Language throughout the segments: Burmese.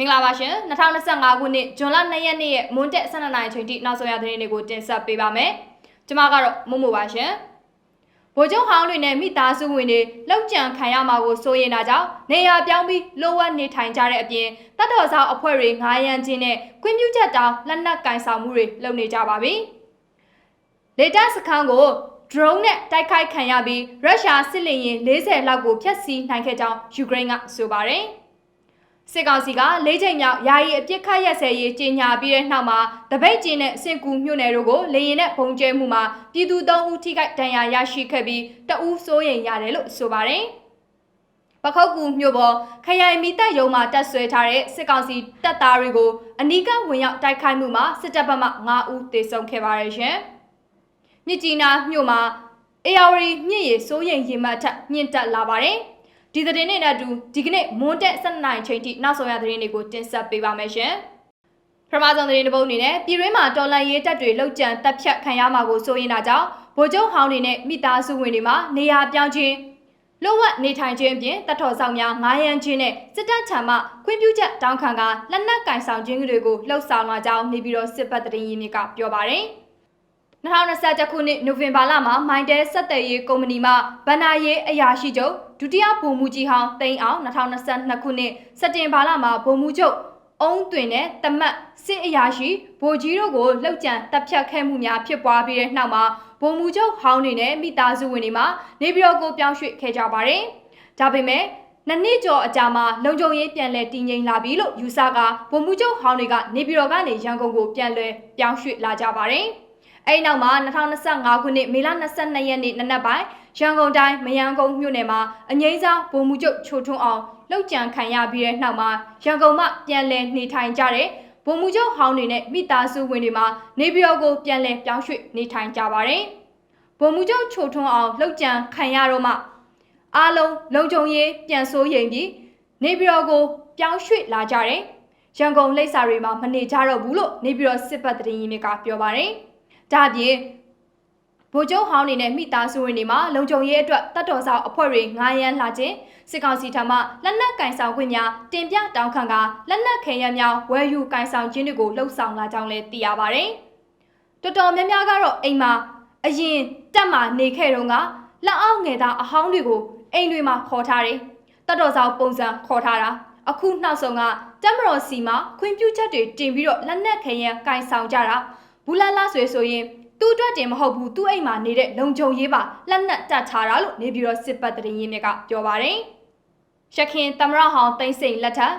မင်္ဂလာပါရှင်2025ခုနှစ်ဇွန်လ2ရက်နေ့ရဲ့မွန်းတက်12နာရီချိန်ထိနောက်ဆုံးရသတင်းတွေကိုတင်ဆက်ပေးပါမယ်ကျွန်မကတော့မမို့ပါရှင်ဗိုလ်ချုပ်ဟောင်းတွေနဲ့မိသားစုဝင်တွေလောက်ကြံခံရမှာကိုစိုးရင်တာကြောင့်နေရာပြောင်းပြီးလိုဝက်နေထိုင်ကြတဲ့အပြင်တတ်တော်ဆောင်အဖွဲ့တွေ9ရန်ချင်းနဲ့ခွင့်ပြုချက်တောင်းလက်နက်ကင်ဆောင်မှုတွေလုပ်နေကြပါပြီလေတပ်စခန်းကို drone နဲ့တိုက်ခိုက်ခံရပြီးရုရှားစစ်လေယာဉ်40လောက်ကိုဖျက်ဆီးနိုင်ခဲ့ကြောင်းယူကရိန်းကဆိုပါတယ်။ စစ်ကောင်စီက၄ချိန်မြောက်ယာယီအပြစ်ခတ်ရက်စဲရေးကြေညာပြီးတဲ့နောက်မှာတပိတ်ကျင်းနဲ့စင်ကူမြို့နယ်တို့ကိုလေရင်နဲ့ပုံကျဲမှုမှာပြည်သူ၃ဦးထိခိုက်ဒဏ်ရာရရှိခဲ့ပြီးတအူးစိုးရိမ်ရတယ်လို့ဆိုပါတယ်။ပခောက်ကူမြို့ပေါ်ခရိုင်မီတပ်ရုံးမှာတပ်ဆွဲထားတဲ့စစ်ကောင်စီတပ်သားတွေကိုအနီးကဝင်ရောက်တိုက်ခိုက်မှုမှာစစ်တပ်ဘက်မှ9ဦးသေဆုံးခဲ့ပါတယ်ရှင်။မြစ်ကြီးနားမြို့မှာအေယာဝတီမြစ်ရေစိုးရိမ်ရေမှတ်ထက်မြင့်တက်လာပါတယ်။ ဒီသတင်းတွေနဲ့အတူဒီကနေ့မွန်းတက်7နိုင်ချိန်ထိနောက်ဆုံးရသတင်းတွေကိုတင်ဆက်ပေးပါမယ်ရှင်။ပထမဆုံးသတင်းတစ်ပုဒ်အနေနဲ့ပြည်တွင်းမှာတော်လန်ရေးတပ်တွေလှုပ်ကြံတပ်ဖြတ်ခံရမှာကိုစိုးရိမ်တာကြောင့်ဗိုလ်ချုပ်ဟောင်းတွေနဲ့မိသားစုဝင်တွေမှာနေရာပြောင်းခြင်းလောဝတ်နေထိုင်ခြင်းအပြင်တတ်တော်ဆောင်များ9ရန်ချင်းနဲ့စစ်တပ်ထံမှခွင့်ပြုချက်တောင်းခံကလက်နက်ကင်ဆောင်ခြင်းတွေကိုလှုပ်ဆောင်လာကြောင်းနေပြည်တော်စစ်ပတ်တရင်ရင်းမြစ်ကပြောပါတယ်။2021ခုနှစ်နိုဝင်ဘာလမှာမိုင်းတဲဆက်သွယ်ရေးကုမ္ပဏီမှဗန္နာရေးအရာရှိချုပ် ဒုတိယဗိုလ်မှူးကြီးဟောင်းတိန်အောင်2022ခုနှစ်စက်တင်ဘာလမှာဗိုလ်မှူးချုပ်အုံးတွင်နဲ့တမတ်စစ်အရာရှိဗိုလ်ကြီးတို့ကိုလှုပ်ကြံတပ်ဖြတ်ခဲ့မှုများဖြစ်ပွားပြီးတဲ့နောက်မှာဗိုလ်မှူးချုပ်ဟောင်းတွေနဲ့မိသားစုဝင်တွေမှနေပြည်တော်ကိုပြောင်းရွှေ့ခဲ့ကြပါတယ်။ဒါပေမဲ့နှစ်နှစ်ကျော်အကြာမှာလုံခြုံရေးပြန်လည်တည်ငြိမ်လာပြီလို့ယူဆကဗိုလ်မှူးချုပ်ဟောင်းတွေကနေပြည်တော်ကနေရန်ကုန်ကိုပြန်လည်ပြောင်းရွှေ့လာကြပါတယ်။အဲဒီနောက်မှာ2025ခုနှစ်မေလ22ရက်နေ့နနက်ပိုင်းရန်ကုန်တိုင်းမယန်းကုန်းမြို့နယ်မှာအငိမ့်စားဗိုလ်မှူးချုပ်ချိုထွန်းအောင်လှုပ်ကြံခံရပြီးတဲ့နောက်မှာရန်ကုန်မှပြန်လည်နေထိုင်ကြတဲ့ဗိုလ်မှူးချုပ်ဟောင်းတွေနဲ့မိသားစုဝင်တွေမှာနေပြည်တော်ကိုပြန်လည်ပြောင်းရွှေ့နေထိုင်ကြပါတယ်။ဗိုလ်မှူးချုပ်ချိုထွန်းအောင်လှုပ်ကြံခံရတော့မှအားလုံးလုံခြုံရေးပြန်ဆိုးရင်ပြီးနေပြည်တော်ကိုပြောင်းရွှေ့လာကြတယ်။ရန်ကုန်လိပ်စာတွေမှာမနေကြတော့ဘူးလို့နေပြည်တော်စစ်ပတ်တရင်ရင်းကပြောပါတယ်။ဒါအပြင် ဗိုလ်ချုပ်ဟောင်းနေနဲ့မိသားစုဝင်တွေမှာလုံခြုံရေးအတွက်တတ်တော်ဆောင်အဖွဲ့တွေ9ရန်လာခြင်းစစ်ကောင်စီထံမှလက်နက်ကင်ဆောင်ခွင့်များတင်ပြတောင်းခံကလက်နက်ခဲယမ်းများဝယ်ယူကင်ဆောင်ခြင်းတွေကိုလှုပ်ဆောင်လာကြောင်းလည်းသိရပါဗျ။တော်တော်များများကတော့အိမ်မှာအရင်တက်မှနေခဲ့တုန်းကလက်အောက်ငယ်သားအဟောင်းတွေကိုအိမ်တွေမှာခေါ်ထားတယ်။တတ်တော်ဆောင်ပုံစံခေါ်ထားတာအခုနောက်ဆုံးကတက်မတော်စီမှာခွင့်ပြုချက်တွေတင်ပြီးတော့လက်နက်ခဲယမ်းကင်ဆောင်ကြတာဘူးလာလာဆွေဆိုရင် သူ့အတွက်တင်မဟုတ်ဘူးသူ့အိမ်မှာနေတဲ့လုံခြုံရေးပါလက်နက်တတ်ထားတာလို့နေပြီးတော့စစ်ပတ်တရင်ရင်းမြစ်ကပြောပါတယ်။ရခင်သမရဟောင်းတိမ့်စိန်လက်ထက်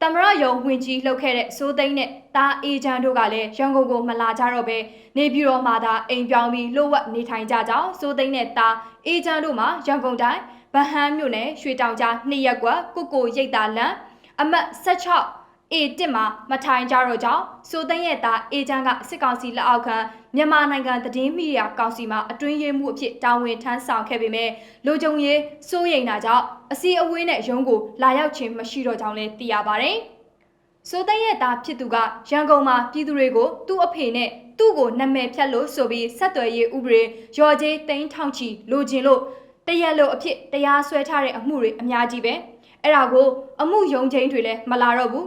သမရယုံဝင်ကြီးလှုပ်ခဲ့တဲ့စိုးသိန်းနဲ့တာအေဂျန်တို့ကလည်းရန်ကုန်ကိုမလာကြတော့ပဲနေပြည်တော်မှာသာအိမ်ပြောင်းပြီးလှုပ်ဝက်နေထိုင်ကြကြောင်းစိုးသိန်းနဲ့တာအေဂျန်တို့မှာရန်ကုန်တိုင်းဗဟန်းမြို့နယ်ရွှေတောင်ကြားနှစ်ရက်ကွက်ကိုကိုရိတ်တာလန်အမတ်16 အေတစ်မှာမထိုင်ကြတော့ကြောင့်စိုးသိန်းရဲ့သားအေချမ်းကစစ်ကောင်စီလက်အောက်ခံမြန်မာနိုင်ငံသတင်းမီဒီယာကောင်စီမှအတွင်းရေးမှုအဖြစ်တာဝန်ထမ်းဆောင်ခဲ့ပေမဲ့လူကြုံရေးစိုးရိမ်တာကြောင့်အစီအဝေးနဲ့ရုံးကိုလာရောက်ခြင်းမရှိတော့ကြောင်းလည်းသိရပါတယ်။စိုးသိန်းရဲ့သားဖြစ်သူကရန်ကုန်မှာပြည်သူတွေကိုသူ့အဖေနဲ့သူ့ကိုနာမည်ဖြတ်လို့ဆိုပြီးဆက်သွယ်ရေးဥပဒေရော်ကြီးတိန်းထောင်ချီလိုချင်လို့တရက်လို့အဖြစ်တရားစွဲထားတဲ့အမှုတွေအများကြီးပဲအဲ့ဒါကိုအမှုယုံချင်းတွေလည်းမလာတော့ဘူး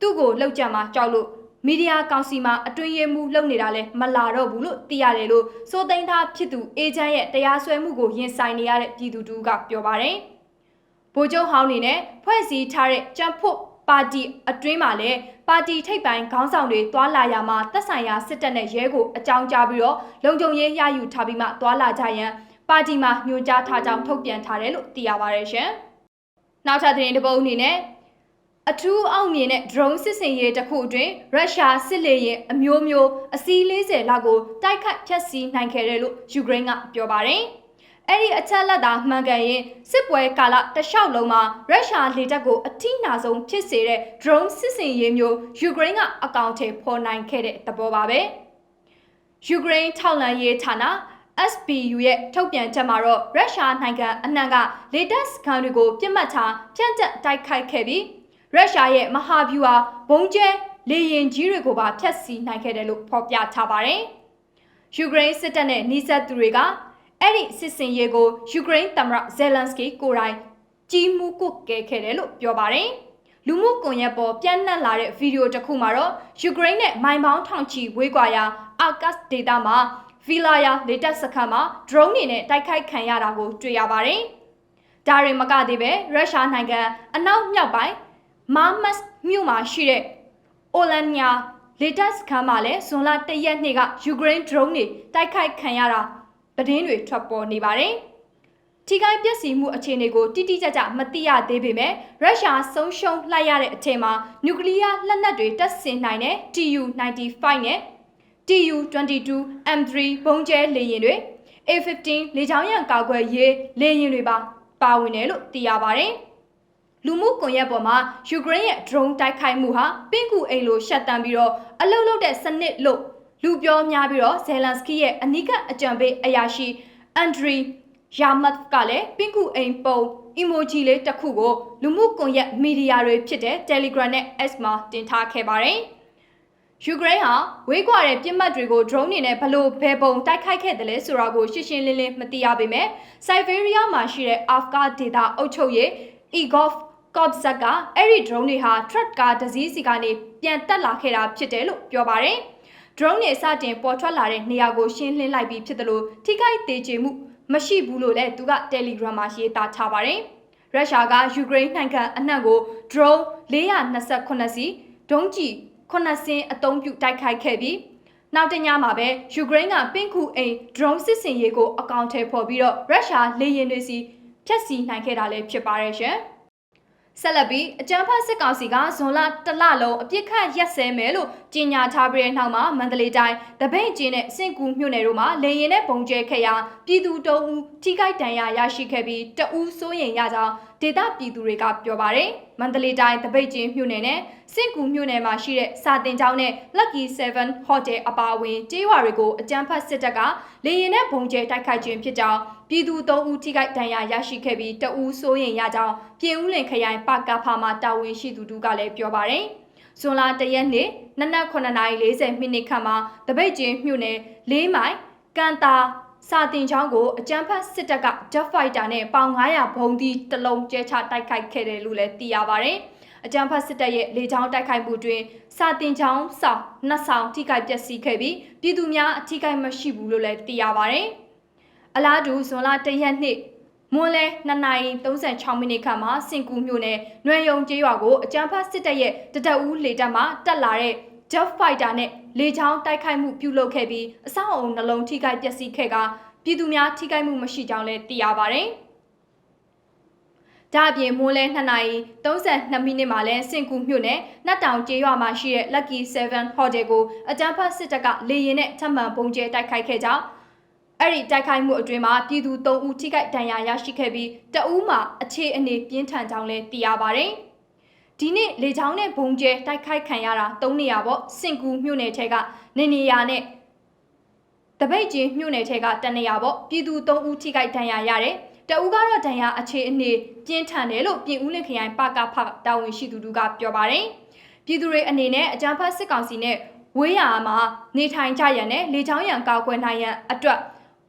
သူ့ကိုလှုပ်ကြမှာကြောက်လို့မီဒီယာကောင်စီမှာအတွင်းရေးမှုလှုပ်နေတာလဲမလာတော့ဘူးလို့သိရတယ်လို့စိုးသိန်းသားဖြစ်သူအေဂျင့်ရဲ့တရားစွဲမှုကိုရင်ဆိုင်နေရတဲ့ပြည်သူတူကပြောပါတယ်။ဗိုလ်ချုပ်ဟောင်းနေနဲ့ဖွဲ့စည်းထားတဲ့ကြံဖို့ပါတီအတွင်းမှာလည်းပါတီထိပ်ပိုင်းခေါင်းဆောင်တွေတွာလာရမှာသက်ဆိုင်ရာစစ်တပ်နဲ့ရဲကိုအကြောင်းကြားပြီးတော့လုံခြုံရေးရယူထားပြီးမှတွာလာကြရန်ပါတီမှာညွှန်ကြားထားကြောင်းထုတ်ပြန်ထားတယ်လို့သိရပါတယ်ရှင်။နောက်ထပ်သတင်းတစ်ပုဒ်အနေနဲ့ အထူးအောင်မြင်တဲ့ drone စစ်စင်ရေးတစ်ခုအတွင်းရုရှားစစ်လေယာဉ်အမျိုးမျိုးအစီး40လောက်ကိုတိုက်ခတ်ဖျက်ဆီးနိုင်ခဲ့တယ်လို့ယူကရိန်းကပြောပါတယ်။အဲ့ဒီအချက်လက်သာမှန်ကန်ရင်စစ်ပွဲကာလတလျှောက်လုံးမှာရုရှားလေတပ်ကိုအထိနာဆုံးဖြစ်စေတဲ့ drone စစ်စင်ရေးမျိုးယူကရိန်းကအကောင့်ထဲပေါ်နိုင်ခဲ့တဲ့သဘောပါပဲ။ယူကရိန်းထောက်လှမ်းရေးဌာန SBU ရဲ့ထုတ်ပြန်ချက်မှာတော့ရုရှားနိုင်ငံအနှံ့ကလေတပ်စခန်းတွေကိုပြစ်မှတ်ထားဖြန့်ကျက်တိုက်ခိုက်ခဲ့ပြီး ရုရှားရဲ့မဟာဗျူဟာဘုံကျဲလေရင်ကြီးတွေကိုပါဖျက်ဆီးနိုင်ခဲ့တယ်လို့ဖော်ပြထားပါတယ်။ယူကရိန်းစစ်တပ်နဲ့နှိစက်သူတွေကအဲ့ဒီစစ်စင်ရေးကိုယူကရိန်းသမ္မတဇယ်လန်စကီကိုယ်တိုင်ကြီးမှုကုတ်ကဲခဲ့တယ်လို့ပြောပါတယ်။လူမှုကွန်ရက်ပေါ်ပြန့်နှံ့လာတဲ့ဗီဒီယိုတစ်ခုမှာတော့ယူကရိန်းနဲ့မိုင်ပေါင်းထောင်ချီဝေးကွာရာအာကတ်ဒေတာမှာဗီလာယာလေတပ်စခန်းမှာ drone တွေနဲ့တိုက်ခိုက်ခံရတာကိုတွေ့ရပါတယ်။ဒါရင်မကသေးပဲရုရှားနိုင်ငံအနောက်မြောက်ပိုင်း မာမတ်မြို့မှာရှိတဲ့အိုလန်ညာလေတပ်စခန်းမှာလည်းဇွန်လ၁ရက်နေ့ကယူကရိန်း drone တွေတိုက်ခိုက်ခံရတာသတင်းတွေထွက်ပေါ်နေပါတယ်။ထိခိုက်ပျက်စီးမှုအခြေအနေကိုတိတိကျကျမသိရသေးပေမဲ့ရုရှားဆုံးရှုံးလိုက်ရတဲ့အထက်မှာနျူကလ িয়ার လက်နက်တွေတပ်ဆင်နိုင်တဲ့ TU-95 နဲ့ TU-22 M3 ဘုံကျဲလေယာဉ်တွေ A-15 လေကြောင်းရန်ကာကွယ်ရေးလေယာဉ်တွေပါပါဝင်တယ်လို့သိရပါတယ်။ လူမှုကွန်ရက်ပေါ်မှာယူကရိန်းရဲ့ drone တိုက်ခိုက်မှုဟာပင့်ကူအိမ်လိုရှက်တမ်းပြီးတော့အလုတ်လုတ်တဲ့စနစ်လို့လူပြောများပြီးတော့ဇယ်လန်စကီရဲ့အနိကအကြံပေးအရာရှိအန်ဒရီယာမတ်ကလည်းပင့်ကူအိမ်ပုံ emoji လေးတစ်ခုကိုလူမှုကွန်ရက်မီဒီယာတွေဖြစ်တဲ့ Telegram နဲ့ X မှာတင်ထားခဲ့ပါတယ်။ယူကရိန်းဟာဝေးကွာတဲ့ပြစ်မှတ်တွေကို drone တွေနဲ့ဘလို့ဘယ်ပုံတိုက်ခိုက်ခဲ့တယ်လဲဆိုတာကိုရှင်းရှင်းလင်းလင်းမသိရပေမဲ့ Siberia မှာရှိတဲ့ Afghan ဒေသအုပ်ချုပ်ရေး Igov ကော့ဇက်ကအဲ့ဒီ drone တွေဟာ truck ကားတစ်စီးစီကနေပြန်တက်လာခဲ့တာဖြစ်တယ်လို့ပြောပါတယ်။ drone တွေစတင်ပေါ်ထွက်လာတဲ့နေရာကိုရှင်းလင်းလိုက်ပြီးဖြစ်တယ်လို့ထိခိုက်သေးချေမှုမရှိဘူးလို့လည်းသူက Telegram မှာရေးသားထားပါတယ်။ရုရှားကယူကရိန်းနိုင်ငံအနှံ့ကို drone 428စီဒုံးကျည်9စင်းအသုံးပြုတိုက်ခိုက်ခဲ့ပြီးနောက်တညမှာပဲယူကရိန်းကပင့်ကူအိမ် drone စစ်စင်ရေးကိုအကောင့်ထဲပေါ်ပြီးတော့ရုရှားလေယာဉ်တွေစီဖျက်ဆီးနိုင်ခဲ့တာလည်းဖြစ်ပါတယ်ရှင်။ ဆက်လက်ပြီးအကြမ်းဖက်စစ်ကောင်စီကဇွန်လတလလုံးအပြစ်ခတ်ရက်စဲမယ်လို့ကြေညာထားပြီးတဲ့နောက်မှာမန္တလေးတိုင်းတပိတ်ကျင်းနဲ့စင်ကူမြို့နယ်တို့မှာလေရင်နဲ့ပုံကျဲခဲ့ရာပြည်သူတအူးထိခိုက်ဒဏ်ရာရရှိခဲ့ပြီးတအူးစိုးရင်ရကြောင်းဒေသပြည်သူတွေကပြောပါတယ်မန္တလေးတိုင်းတပိတ်ကျင်းမြို့နယ်နဲ့စင်ကူမြို့နယ်မှာရှိတဲ့စာတင်ကျောင်းနဲ့ Lucky 7 Hotel အပါအဝင်ကျေးရွာတွေကိုအကြမ်းဖက်စစ်တပ်ကလေရင်နဲ့ပုံကျဲတိုက်ခိုက်ခြင်းဖြစ်ကြောင်းပြည်သူ၃ဦးထိခိုက်ဒဏ်ရာရရှိခဲ့ပြီးတအူးစိုးရင်ရကြောင်းပြည်ဦးလင်ခရိုင်ပကဖာမှာတာဝန်ရှိသူတို့ကလည်းပြောပါတယ်။ဇွန်လတရက်နေ့နနက်9:40မိနစ်ခန့်မှာတပိတ်ကျင်းမြို့နယ်၄မိုင်ကန်တာ စာတင်ချောင်းကိုအကြမ်းဖက်စစ်တပ်က Jet Fighter နဲ့ပေါင်900ဘုံသီးတစ်လုံးကျဲချတိုက်ခိုက်ခဲ့တယ်လို့လည်းသိရပါတယ်။အကြမ်းဖက်စစ်တပ်ရဲ့လေကြောင်းတိုက်ခိုက်မှုတွင်စာတင်ချောင်းဆောင်နှစ်ဆောင်ထိခိုက်ပျက်စီးခဲ့ပြီးပြည်သူများအထိခိုက်မရှိဘူးလို့လည်းသိရပါတယ်။အလားတူဇွန်လ၁ရက်နေ့မွန်းလဲ2:36မိနစ်ခန့်မှာစင်ကူမြို့နယ်နွယ်ယုံကျေးရွာကိုအကြမ်းဖက်စစ်တပ်ရဲ့တတအူးလေတပ်မှတက်လာတဲ့ Jet Fighter နဲ့လေချောင်းတိုက်ခိုက်မှုပြုလုပ်ခဲ့ပြီးအဆောက်အုံနှလုံးထိခိုက်ပျက်စီးခဲ့ကပြည်သူများထိခိုက်မှုမရှိကြောင်းလည်းသိရပါတယ်။ဒါအပြင်မိုးလဲ2နာရီ32မိနစ်မှာလဲစင်ကူမြို့နယ်နတ်တောင်ကျေးရွာမှာရှိတဲ့ Lucky 7 Hotel ကိုအကြမ်းဖက်စစ်တပ်ကလေရင်နဲ့ထပ်မံပုံကျဲတိုက်ခိုက်ခဲ့ကြောင်းအဲ့ဒီတိုက်ခိုက်မှုအတွင်းမှာပြည်သူ3ဦးထိခိုက်ဒဏ်ရာရရှိခဲ့ပြီးတအူးမှာအခြေအနေပြင်းထန်ကြောင်းလည်းသိရပါတယ်။ ဒီနေ့လေချောင်းနဲ့ဘုံကျဲတိုက်ခိုက်ခံရတာ၃နေရာပေါ့စင်ကူမြို့နယ်ထဲကနေနေရာနဲ့တပိတ်ချင်းမြို့နယ်ထဲကတနေရာပေါ့ပြည်သူ၃ဦးထိခိုက်ဒဏ်ရာရတယ်တဦးကတော့ဒဏ်ရာအခြေအနေပြင်းထန်တယ်လို့ပြည်ဦးလင်ခရိုင်ပကဖတာဝန်ရှိသူတို့ကပြောပါတယ်ပြည်သူတွေအနေနဲ့အကြမ်းဖက်စစ်ကောင်စီနဲ့ဝေးရာမှာနေထိုင်ကြရန်နဲ့လေချောင်းရန်ကာကွယ်နိုင်ရန်အတွက်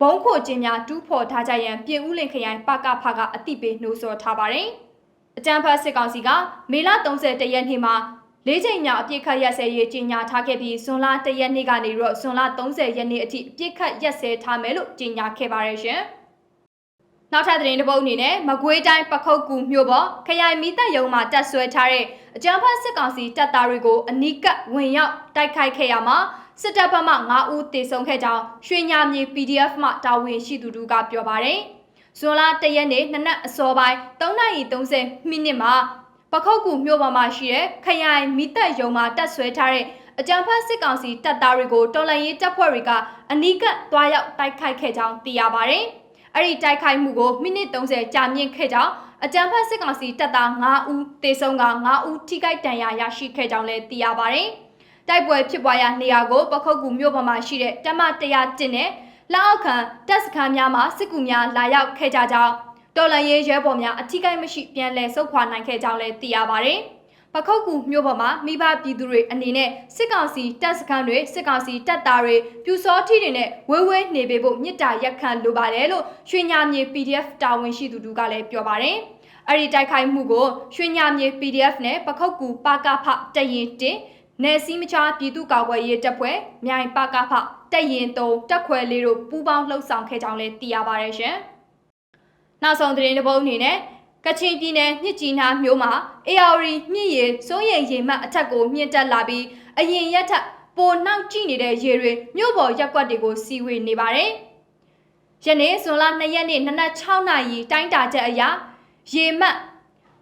ဘုံခိုခြင်းများတူးဖော်ထားကြရန်ပြည်ဦးလင်ခရိုင်ပကဖကအတိပေးနှိုးဆော်ထားပါတယ် အကြမ်းဖက်စစ်ကောင်စီကမေလ31ရက်နေ့မှာလေးချိန်မြောက်အပြစ်ခတ်ရက်စဲရေးကြီးညာထားခဲ့ပြီးဇွန်လ1ရက်နေ့ကနေတော့ဇွန်လ30ရက်နေ့အထိအပြစ်ခတ်ရက်စဲထားမယ်လို့ကြီးညာခဲ့ပါတယ်ရှင်။နောက်ထပ်သတင်းတစ်ပုဒ်အနေနဲ့မကွေးတိုင်းပခုတ်ကူမြို့ပေါ်ခရိုင်မီးတပ်ရုံမှာတက်ဆွဲထားတဲ့အကြမ်းဖက်စစ်ကောင်စီတပ်သားတွေကိုအနီးကပ်ဝင်ရောက်တိုက်ခိုက်ခဲ့ရမှာစစ်တပ်ဘက်မှ9ဦးတေဆုံးခဲ့ကြောင်းရွှေညာမြေ PDF မှတာဝန်ရှိသူတို့ကပြောပါတယ်။ ဇွန်လ1ရက်နေ့နနက်အစောပိုင်း3:30မိနစ်မှာပခုတ်ကူမြို့ပေါ်မှာရှိတဲ့ခရိုင်မိသက်ရုံမှာတက်ဆွဲထားတဲ့အကြံဖတ်စစ်ကောင်စီတပ်သားတွေကိုတော်လှန်ရေးတပ်ဖွဲ့တွေကအနီးကပ်တွားရောက်တိုက်ခိုက်ခဲ့ကြောင်းသိရပါတယ်။အဲ့ဒီတိုက်ခိုက်မှုကိုမိနစ်30ကြာမြင့်ခဲ့ကြောင်းအကြံဖတ်စစ်ကောင်စီတပ်သား9ဦးတေဆုံးက9ဦးထိခိုက်ဒဏ်ရာရရှိခဲ့ကြောင်းလည်းသိရပါတယ်။တိုက်ပွဲဖြစ်ပွားရာနေရာကိုပခုတ်ကူမြို့ပေါ်မှာရှိတဲ့တမ100နဲ့ လက်အောက်ခံတပ်စခန်းများမှာစစ်ကူများလာရောက်ခဲ့ကြကြောင်းတော်လန်ရေးရဲဘော်များအထီးကိုက်မရှိပြန်လည်ဆုတ်ခွာနိုင်ခဲ့ကြောင်းလည်းသိရပါတယ်။ပခုတ်ကူမြို့ပေါ်မှာမိဘပြည်သူတွေအနေနဲ့စစ်ကောင်စီတပ်စခန်းတွေစစ်ကောင်စီတပ်သားတွေပြူစောထီတွေနဲ့ဝဲဝဲနေပေးဖို့မြစ်တာရက်ခံလိုပါတယ်လို့ရွှေညာမြေ PDF တာဝန်ရှိသူတို့ကလည်းပြောပါတယ်။အဲ့ဒီတိုက်ခိုက်မှုကိုရွှေညမြေ PDF နဲ့ပခုတ်ကူပါကဖတရင်တင် နယ်စည်းမချာပြည်သူ့ကာကွယ်ရေးတပ်ဖွဲ့မြိုင်ပါကဖတရင်တုံတက်ခွဲလေးတို့ပူးပေါင်းလှုပ်ဆောင်ခဲ့ကြောင်းလည်းသိရပါတယ်ရှင်။နောက်ဆုံးသတင်းတစ်ပုဒ်အနေနဲ့ကချင်ပြည်နယ်မြစ်ကြီးနားမြို့မှာ AR မြစ်ရေစိုးရိမ်ရေမှတ်အထက်ကိုမြင့်တက်လာပြီးအရင်ရက်ထက်ပိုနှောက်ကြည့်နေတဲ့ရေတွေမြို့ပေါ်ရက်ကွက်တွေကိုစီဝေနေပါတယ်။ယနေ့ဇွန်လ2ရက်နေ့နနက်6နာရီတိုင်းတာချက်အရရေမှတ်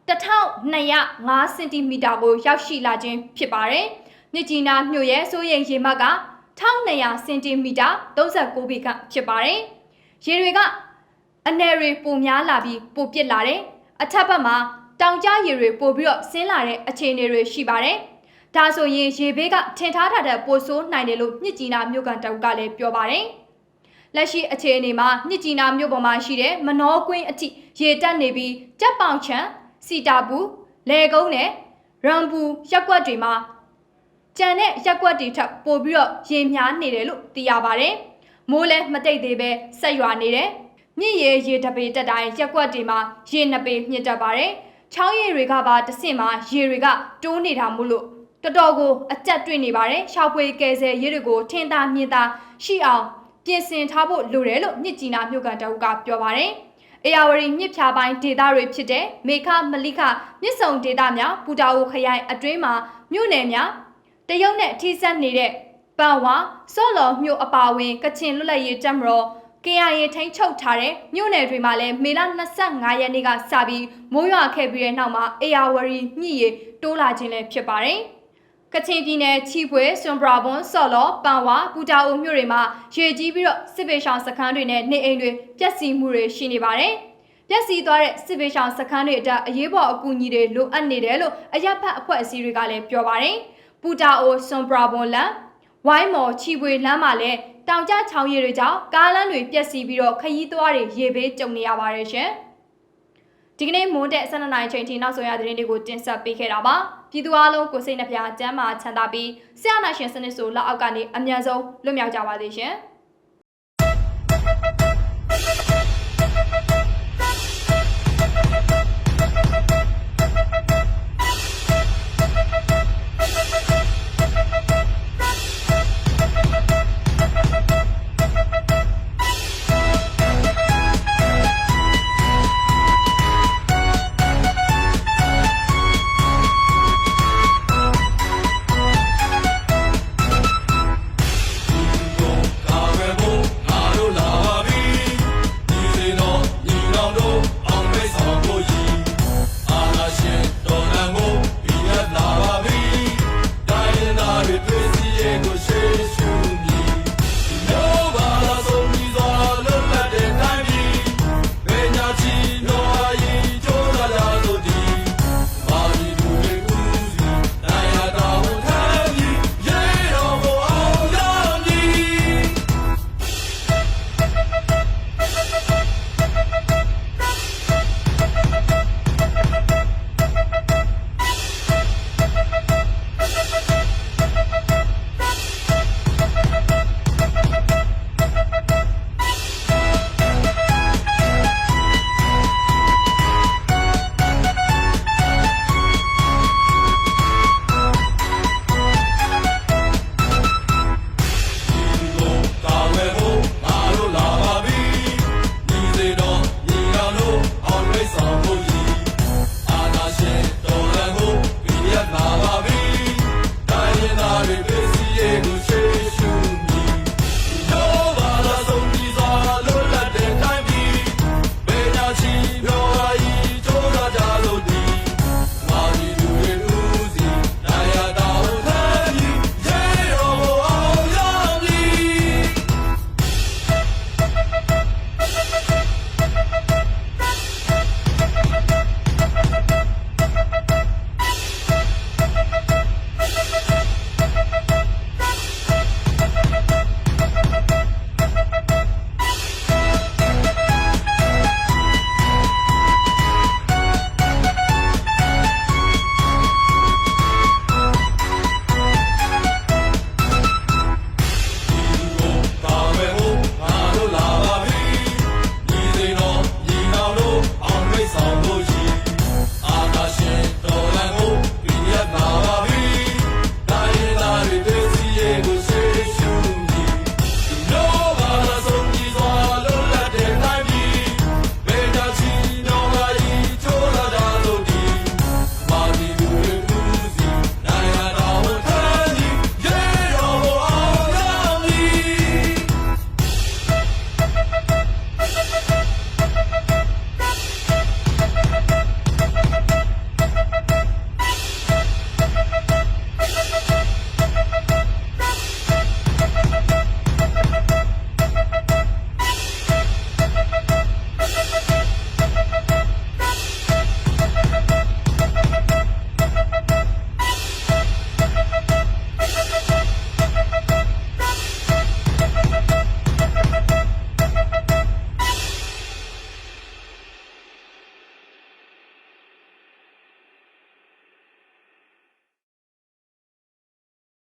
1205စင်တီမီတာကိုရောက်ရှိလာခြင်းဖြစ်ပါတယ်။ မြစ်ကြီးနားမြို့ရဲ့စိုးရိမ်ရေမှတ်က1200စင်တီမီတာ39ပေခန့်ဖြစ်ပါတယ်။ရေတွေကအနယ်တွေပိုများလာပြီးပိုပစ်လာတယ်။အထက်ဘက်မှာတောင်ကျရေတွေပိုပြီးတော့ဆင်းလာတဲ့အခြေအနေတွေရှိပါတယ်။ဒါဆိုရင်ရေဘေးကထင်ထားတာတဲ့ပိုဆိုးနိုင်တယ်လို့မြစ်ကြီးနားမြို့ကန်တောက်ကလည်းပြောပါတယ်။လက်ရှိအခြေအနေမှာမြစ်ကြီးနားမြို့ပေါ်မှာရှိတဲ့မနောကွင်းအထိရေတက်နေပြီးကြက်ပေါင်ချံစီတာဘူးလေကုန်းနဲ့ရမ်ဘူရက်ကွက်တွေမှာ ကြံတဲ့ရက်ကွက်တွေထပ်ပို့ပြီးတော့ရေများနေတယ်လို့သိရပါတယ်။မိုးလည်းမတိတ်သေးပဲဆက်ရွာနေတယ်။မြစ်ရေရေတပေတက်တိုင်းရက်ကွက်တွေမှာရေနှစ်ပေမြင့်တက်ပါတယ်။ချောင်းရည်တွေကပါတစ်ဆင့်မှာရေတွေကတိုးနေတာမို့လို့တော်တော်ကိုအကြက်တွေ့နေပါတယ်။ရှောက်ပွေကယ်ဆယ်ရေတွေကိုထင်သာမြင်သာရှိအောင်ပြင်ဆင်ထားဖို့လိုတယ်လို့မြစ်ကြီးနားမြို့ကန်တအုပ်ကပြောပါတယ်။အေယာဝတီမြစ်ဖြာပိုင်းဒေသတွေဖြစ်တဲ့မေခမလိခမြစ်ဆုံဒေသများပူတာအိုခရိုင်အတွင်းမှာမြို့နယ်များ တရုတ်နဲ့ထိစပ်နေတဲ့ပန်ဝါစော့လော်မြို့အပါအဝင်ကချင်လွတ်လပ်ရေးတပ်မတော် KIA ထိန်းချုပ်ထားတဲ့မြို့နယ်တွေမှာလည်းမေလ25ရက်နေ့ကစပြီးမိုးရွာခဲ့ပြီးတဲ့နောက်မှာအေယာဝတီမြစ်ရေတိုးလာခြင်းလည်းဖြစ်ပါတယ်။ကချင်ပြည်နယ်ချီဖွေစွန်ဘရာဘွန်ဆော်လော်ပန်ဝါပူတာအိုမြို့တွေမှာရေကြီးပြီးတော့စစ်ပေရှောင်စခန်းတွေနဲ့နေအိမ်တွေပျက်စီးမှုတွေရှိနေပါတယ်။ပျက်စီးသွားတဲ့စစ်ပေရှောင်စခန်းတွေအတက်အရေးပေါ်အကူအညီတွေလိုအပ်နေတယ်လို့အရက်ဖတ်အဖွဲ့အစည်းတွေကလည်းပြောပါတယ်။ ပူတာအိုစွန်ဘရာဘွန်လန်ဝိုင်းမော်ချီပွေလမ်းမှာလည်းတောင်ကျချောင်းရည်တွေကြောင့်ကားလမ်းတွေပျက်စီးပြီးတော့ခရီးသွားတွေရေဘေးကြုံနေရပါတယ်ရှင်။ဒီကနေ့မွန်းတဲ့12နိုင်ချိန်ထိနောက်ဆုံးရသတင်းတွေကိုတင်ဆက်ပေးခဲ့တာပါ။ပြည်သူအလုံးကိုစိတ်နှပြကျမ်းမာချမ်းသာပြီးဆရာနာရှင်စနစ်ဆိုလက်အောက်ကနေအမြန်ဆုံးလွတ်မြောက်ကြပါစေရှင်။